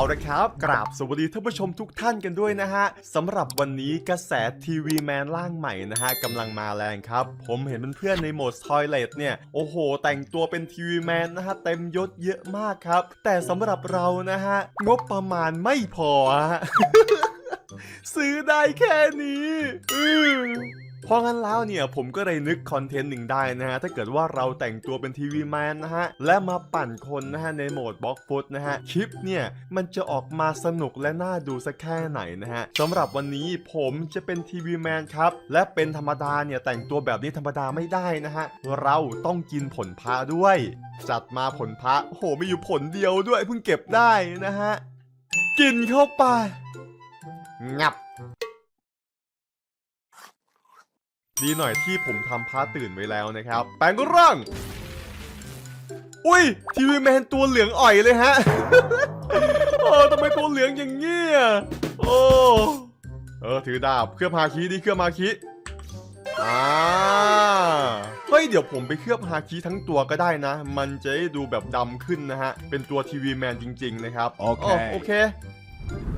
เอาละครับ กราบสวัสดีท่านผู้ชมทุกท่านกันด้วยนะฮะสำหรับวันนี้กระแสทีวีแมนร่างใหม่นะฮะกำลังมาแรงครับ ผมเห็นเพื่อนๆในโหมดทอยเลตเนี่ย โอ้โห แต่งตัวเป็นทีวีแมนนะฮะ เต็มยศเยอะมากครับ แต่สำหรับเรานะฮะ งบประมาณไม่พอฮะซื้อได้แค่นี้อือเพ ราะงั้นแล้วเนี่ยผมก็เลยนึกคอนเทนต์หนึ่งได้นะฮะถ้าเกิดว่าเราแต่งตัวเป็นทีวีแมนนะฮะและมาปั่นคนนะฮะในโหมดบล็อกฟุตนะฮะคลิปเนี่ยมันจะออกมาสนุกและน่าดูสักแค่ไหนนะฮะสำหรับวันนี้ผมจะเป็นทีวีแมนครับและเป็นธรรมดาเนี่ยแต่งตัวแบบนี้ธรรมดาไม่ได้นะฮะเราต้องกินผลพระด้วย จัดมาผลพระโอ้โหมีอยู่ผลเดียวด้วยเพิ่งเก็บได้นะฮะกินเข้าไปงับ ดีหน่อยที่ผมทำพาร์ทตื่นไว้แล้วนะครับ แปลงร่าง อุ้ย ทีวีแมนตัวเหลืองอ่อยเลยฮะโอ้ทำไมตัวเหลืองอย่างเงี้ยโอ้เออถือดาบเคลือบฮาคิดิเคลือบฮาคิอ่าเฮ้ยเดี๋ยวผมไปเคลือบฮาคิทั้งตัวก็ได้นะ มันจะได้ดูแบบดำขึ้นนะฮะ เป็นตัวทีวีแมนจริง ๆ นะครับ โอเคโอเค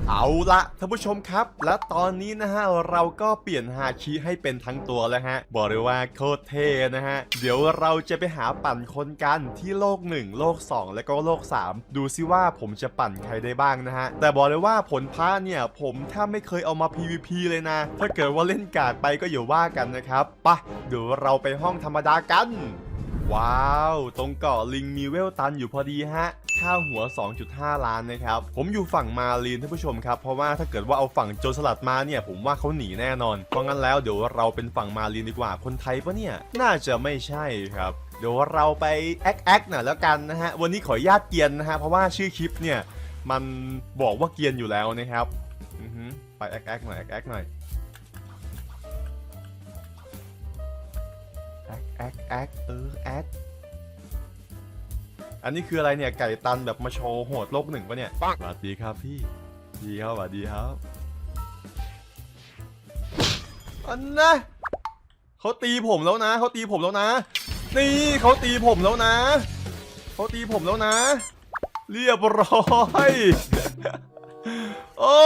เอาละท่านผู้ชมครับ และตอนนี้นะฮะเราก็เปลี่ยนฮาคิให้เป็นทั้งตัวแล้วฮะ บอกเลยว่าโคตรเท่นะฮะ เดี๋ยวเราจะไปหาปั่นคนกันที่โลก 1 โลก 2 และก็โลก 3 ดูซิว่าผมจะปั่นใครได้บ้างนะฮะ แต่บอกเลยว่าผลพ้าเนี่ย ผมแทบไม่เคยเอามา PVP เลยนะ ถ้าเกิดว่าเล่นการ์ดไปก็อย่าว่ากันนะครับปะเดี๋ยวเราไปห้องธรรมดากัน ว้าว ตรงเกาะลิงมีเวลตันอยู่พอดีฮะ ค่าหัว 2.5 ล้านนะครับ ผมอยู่ฝั่งมาลีนท่านผู้ชมครับ เพราะว่าถ้าเกิดว่าเอาฝั่งโจรสลัดมาเนี่ย ผมว่าเขาหนีแน่นอน เพราะงั้นแล้วเดี๋ยวเราเป็นฝั่งมาลีนดีกว่า คนไทยปะเนี่ย น่าจะไม่ใช่ครับเดี๋ยวเราไปแอคแอคหน่อยแล้วกันนะฮะ วันนี้ขออนุญาตเกียนนะฮะ เพราะว่าชื่อคลิปเนี่ย มันบอกว่าเกียนอยู่แล้วนะครับอือฮึไปแอคแอคหน่อยแอคแอคหน่อย แอคแอคเออแอคอันนี้คืออะไรเนี่ยไก่ตันแบบมาโชว์โหดโลกหนึ่งปะเนี่ยสวัสดีครับพี่ดีครับสวัสดีครับอันนะเขาตีผมแล้วนะเขาตีผมแล้วนะ นี่เขาตีผมแล้วนะเขาตีผมแล้วนะ เรียบร้อยโอ้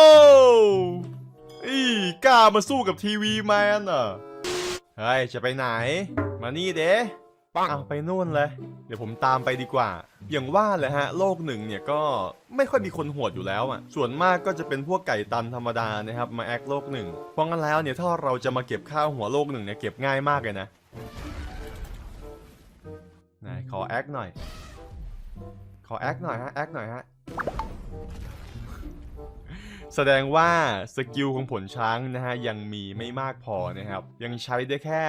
อีกล้ามาสู้กับทีวีแมนอะเฮ้ยจะไปไหน มานี่เด้ปังเอาไปนู่นเลย เดี๋ยวผมตามไปดีกว่า อย่างว่าแหละฮะ โลกหนึ่งเนี่ยก็ไม่ค่อยมีคนโหดอยู่แล้วอะ ส่วนมากก็จะเป็นพวกไก่ตันธรรมดานะครับ มาแอคโลกหนึ่งเพราะงั้นแล้วเนี่ยถ้าเราจะมาเก็บข้าวหัวโลกหนึ่งเนี่ยเก็บง่ายมากเลยนะไหนขอแอคหน่อย ขอแอคหน่อยฮะ แอคหน่อยฮะ แสดงว่าสกิลของผลช้างนะฮะยังมีไม่มากพอนะครับ ยังใช้ได้แค่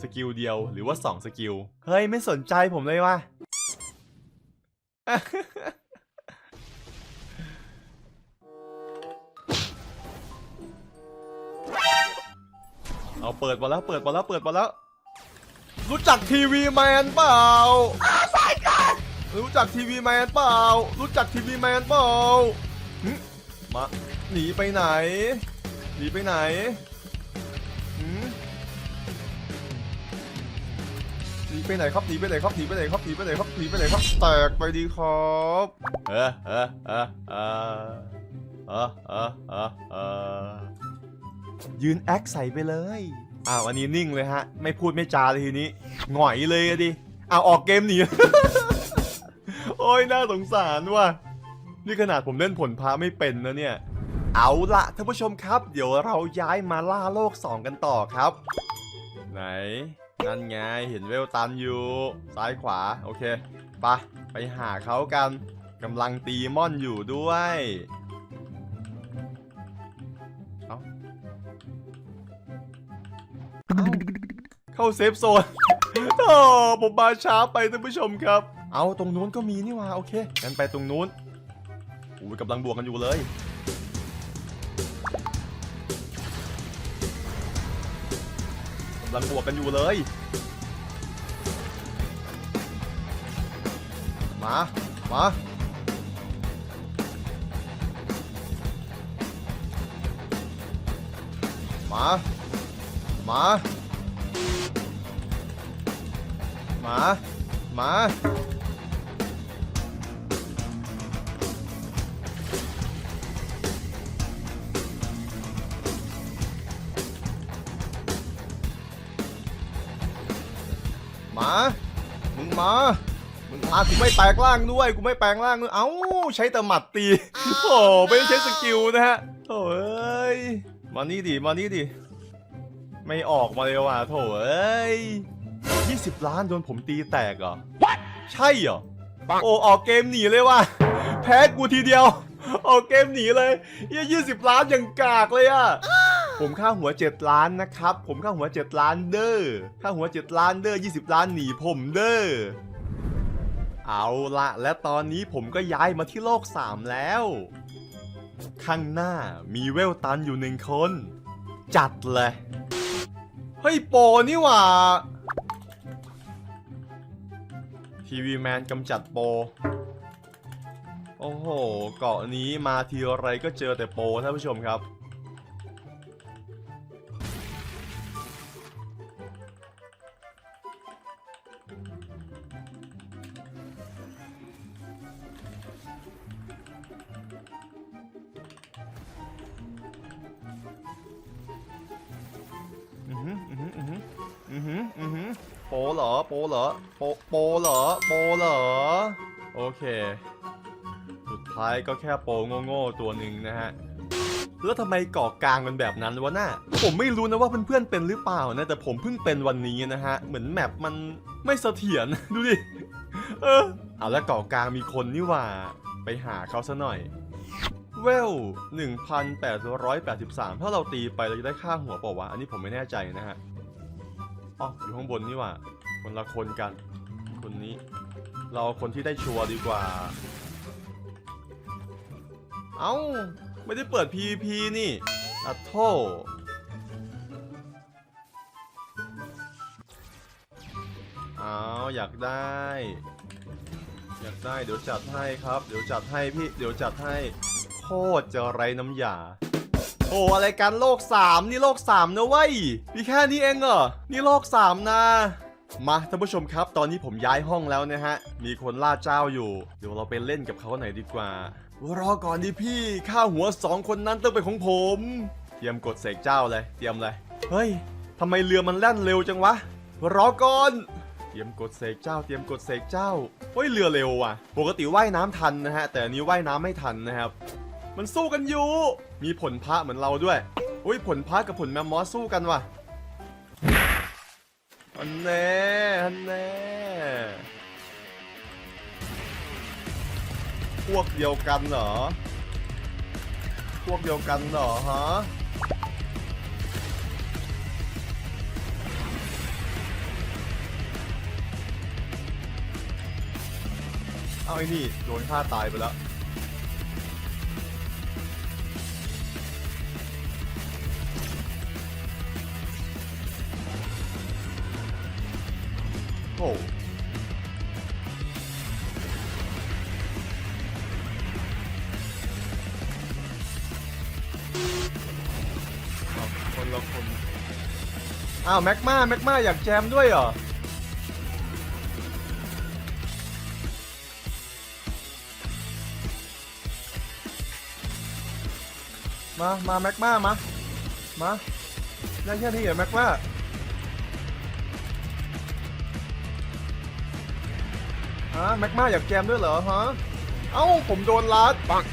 สกิลเดียวหรือว่า 2 สกิล เฮ้ย ไม่สนใจผมเลยว่ะ เอาเปิดมาแล้วเปิดมาแล้วเปิดมาแล้ว รู้จักทีวีแมนเปล่า รู้จักทีวีแมนเปล่า รู้จักทีวีแมนเปล่ามา หนีไปไหน หนีไปไหนหืมหนีไปไหนครับหนีไปไหนครับหนีไปไหนครับหนีไปไหนครับหนีไปไหนครับแตกไปดีครับเออเออเออเออเออเออเออเออยืนแอคใส่ไปเลยอ้าวอันนี้นิ่งเลยฮะ ไม่พูดไม่จาเลยทีนี้หงอยเลยอะดิอ้าวออกเกมหนี โอ้ยน่าสงสารว่ะนี่ขนาดผมเล่นผลพาไม่เป็นนะเนี่ย เอาละท่านผู้ชมครับ เดี๋ยวเราย้ายมาล่าโลก 2 กันต่อครับ ไหน นั่นไงเห็นเวลตันอยู่ ซ้ายขวา โอเคไปะไปหาเขากันกำลังตีม่อนอยู่ด้วยเอาเาเข้าเซฟโซนโอ้ผมมาช้าไปท่านผู้ชมครับ เอาตรงนู้นก็มีนี่ว่าโอเคงั้นไปตรงนู้นอุ้ยกำลังบวกกันอยู่เลย ลังบวกกันอยู่เลย มา มา มา มา มา มา มึงมา มึงมากูไม่แปลงร่างด้วยกูไม่แปลงร่างด้วยเอ้าใช้แต่หมัดตีโอ้ไม่ได้ใช้สกิลนะฮะโถ่เอ้ยมานี่ดิมานี่ดิไม่ออกมาเลยว่ะโถ่เอ้ย20ล้านโดนผมตีแตกเหรอใช่เหรอโอ้ออกเกมหนีเลยว่ะแพ้กูทีเดียว ออกเกมหนีเลยเยี่ยี่สิบล้านอย่างกากเลยอะ ผมค่าหัว 7 ล้านนะครับ ผมค่าหัว 7 ล้านเด้อค่าหัว 7 ล้านเด้อ20 ล้านหนีผมเด้อเอาละและตอนนี้ผมก็ย้ายมาที่โลก 3 แล้ว ข้างหน้ามีเวลตันอยู่หนึ่งคน จัดเลย เฮ้ย โปนี่หว่าทีวีแมนกำจัดโป โอ้โห เกาะนี้มาทีไรก็เจอแต่โปท่านผู้ชมครับ โปเหรอ โปเหรอ โปโปเหรอ โปเหรอ โอเค สุดท้ายก็แค่โปโง่ๆตัวหนึ่งนะฮะ แล้วทำไมเกาะกลางมันแบบนั้นวะน่ะผมไม่รู้นะว่าเพื่อนๆเป็นหรือเปล่านะ แต่ผมเพิ่งเป็นวันนี้นะฮะ เหมือนแมปมันไม่เสถียร ดูดิ เออ เอาแล้วเกาะกลางมีคนนี่หว่า ไปหาเขาซะหน่อยเวล1,883 ถ้าเราตีไปเราจะได้ค่าหัวเปล่าวะ อันนี้ผมไม่แน่ใจนะฮะ อ๋ออยู่ข้างบนนี่หว่า คนละคนกัน คนนี้ เราคนที่ได้ชัวร์ดีกว่า เอ้า ไม่ได้เปิด PVP นี่อะโทเอาอยากได้ อยากได้เดี๋ยวจัดให้ครับ เดี๋ยวจัดให้พี่ เดี๋ยวจัดให้โคตรจะไรน้ำยา โอ้อะไรกันโลก3นี่โลก3นะเว้ยนี่แค่นี้เองเหรอ นี่โลก3นะมาท่านผู้ชมครับตอนนี้ผมย้ายห้องแล้วนะฮะ มีคนล่าเจ้าอยู่ เดี๋ยวเราไปเล่นกับเขาหน่อยดีกว่า รอก่อนดิพี่ข้าหัวสองคนนั้นต้องเป็นของผม เตรียมกดเสกเจ้าเลย เตรียมเลยเฮ้ยทำไมเรือมันแล่นเร็วจังวะ รอก่อนเตรียมกดเสกเจ้า เตรียมกดเสกเจ้าเฮ้ยเรือเร็วว่ะ ปกติว่ายน้ำทันนะฮะ แต่อันนี้ว่ายน้ำไม่ทันนะครับ มันสู้กันอยู่ มีผลพระเหมือนเราด้วย อุ้ยผลพระกับผลแมมมอสสู้กันว่ะอันแน่อันแน่พวกเดียวกันเหรอ พวกเดียวกันเหรอฮะเอาไอ้นี่โดนฆ่าตายไปแล้ว โอ้เอาคนละคนอ้าวแม็กมาแม็กมาอยากแจมด้วยเหรอ มา มาแม็กมามา มาได้แค่นี้เหรอแม็กมา ฮะแม็กมาอยากแจมด้วยเหรอฮะ เอ้าผมโดนลัดปัง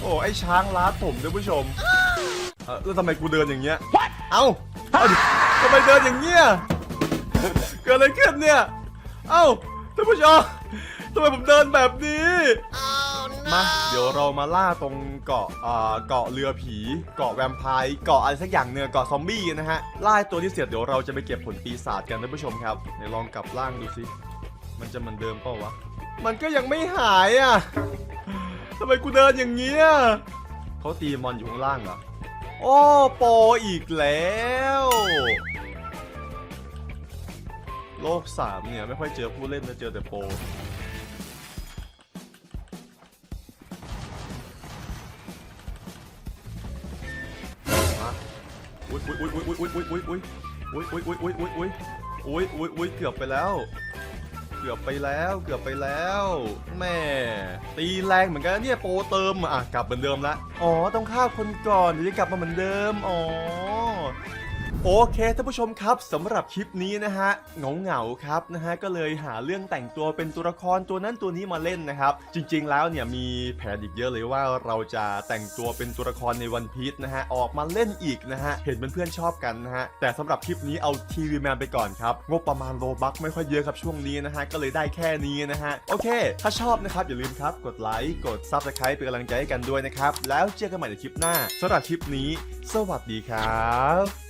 โอ้ไอช้างลัดผมท่านผู้ชม เออแล้วทำไมกูเดินอย่างเงี้ย เอ้าเอ้าดิทำไมเดินอย่างเงี้ย เกิดอะไรขึ้นเนี่ย เอ้าท่านผู้ชมทำไมผมเดินแบบนี้ มาเดี๋ยวเรามาล่าตรงเกาะอ่าเกาะเรือผี เกาะแวมไพร์เกาะอะไรสักอย่างเนี่ยเกาะซอมบี้นะฮะล่าตัวที่เสร็จเดี๋ยวเราจะไปเก็บผลปีศาจกันท่านผู้ชมครับเดี๋ยลองกลับร่างดูสิมันจะเหมือนเดิมเปล่าวะมันก็ยังไม่หายอะทำไมกูเดินอย่างเงี้ยเขาตีมอนอยู่ข้างล่างเหรอโอ้โปรอีกแล้วโลกสามเนี่ยไม่ค่อยเจอผู้เล่นนะเจอแต่โป อุ้ยอุ้ยอุ้ยอุ้ยอุ้ยอุ้ยอุ้ยอุ้ยอุ้ยอุ้ยอุ้ยอุ้ยอุ้ยอุ้ยอุ้ยอุ้ยเกือบไปแล้ว เกือบไปแล้ว เกือบไปแล้วแม่ตีแรงเหมือนกันนะเนี่ยโปรเติมอะกลับเหมือนเดิมละอ๋อต้องฆ่าคนก่อนถึงจะกลับมาเหมือนเดิมอ๋อ โอเคท่านผู้ชมครับสำหรับคลิปนี้นะฮะเหงาเหงาๆครับนะฮะก็เลยหาเรื่องแต่งตัวเป็นตัวละครตัวนั้นตัวนี้มาเล่นนะครับ จริงๆแล้วเนี่ยมีแผนอีกเยอะเลยว่าเราจะแต่งตัวเป็นตัวละครในวันพีชนะฮะออกมาเล่นอีกนะฮะเห็นเพื่อนๆชอบกันนะฮะแต่สำหรับคลิปนี้เอาทีวีแมนไปก่อนครับงบประมาณโลบักไม่ค่อยเยอะครับช่วงนี้นะฮะก็เลยได้แค่นี้นะฮะโอเค ถ้าชอบนะครับอย่าลืมครับกดไลค์กด Subscribe เป็นกำลังใจให้กันด้วยนะครับแล้วเจอกันใหม่ในคลิปหน้าสำหรับคลิปนี้ สวัสดีครับ